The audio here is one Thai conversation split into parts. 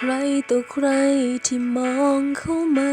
ใครต่อใครที่มองเข้ามา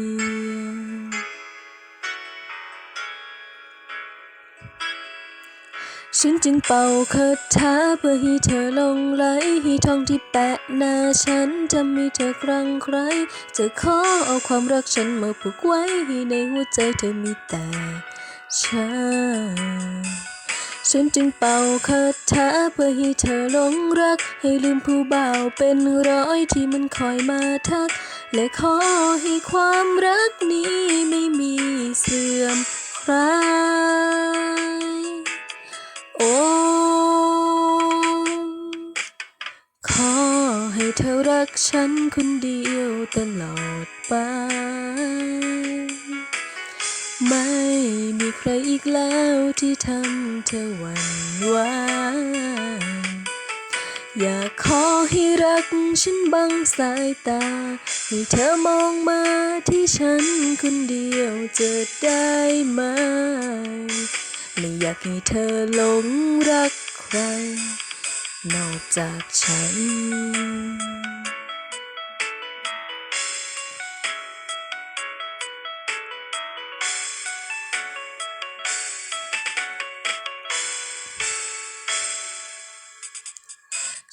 ฉันจึงเป่าคาถาเพื่อให้เธอลงไหลให้ทองที่แปะหน้าฉันทำให้เธอครั้งใคร จะขอเอาความรักฉันมาผูกไว้ให้ในหัวใจเธอมีแต่ฉันฉันจึงเป่าคาถาเพื่อให้เธอหลงรัก ให้ลืมผู้บ่าวเป็นร้อยที่มันคอยมาทัก และขอให้ความรักนี้ไม่มีเสื่อมคลาย กฉันคนเดียวตลอดไป ไม่มีใครอีกแล้วที่ทำเธอหวั่นไหวอยากขอให้รักฉันบังสายตา ให้เธอมองมาที่ฉันคนเดียวจะได้ไหม ไม่อยากให้เธอหลงรักใคร นอกจากฉัน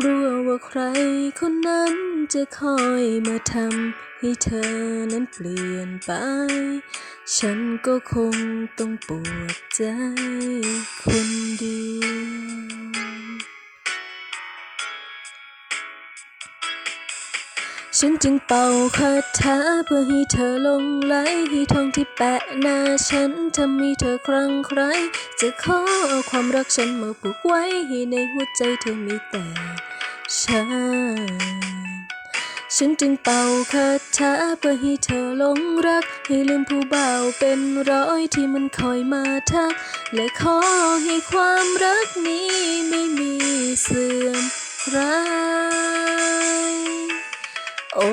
กลัวว่าใครคนนั้นจะคอยมาทำให้เธอนั้นเปลี่ยนไป ฉันก็คงต้องปวดใจคนเดียวฉันจึงเป่าคาถาเพื่อให้เธอลงไหลให้ทองที่แปะหน้าฉันทำให้เธอครั้งใคร จะขอเอาความรักฉันมาผูกไว้ให้ในหัวใจเธอมีแต่ ฉัน ฉันจึงเป่าคาถาเพื่อให้เธอหลงรัก ให้ลืมผู้บ่าเป็นร้อยที่มันคอยมาทัก และขอให้ความรักนี้ไม่มีเสื่อมคลายโอ้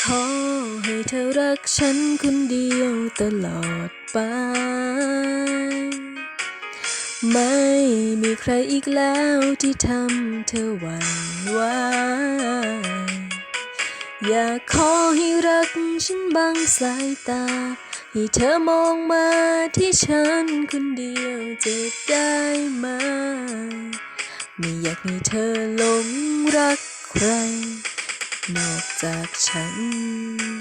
ขอให้เธอรักฉันคนเดียวตลอดไป ไม่มีใครอีกแล้วที่ทำเธอหวั่นไหวอยากขอให้รักฉันบังสายตา ให้เธอมองมาที่ฉันคนเดียวจะได้ไหมไม่อยากให้เธอหลงรักใคร นอกจากฉัน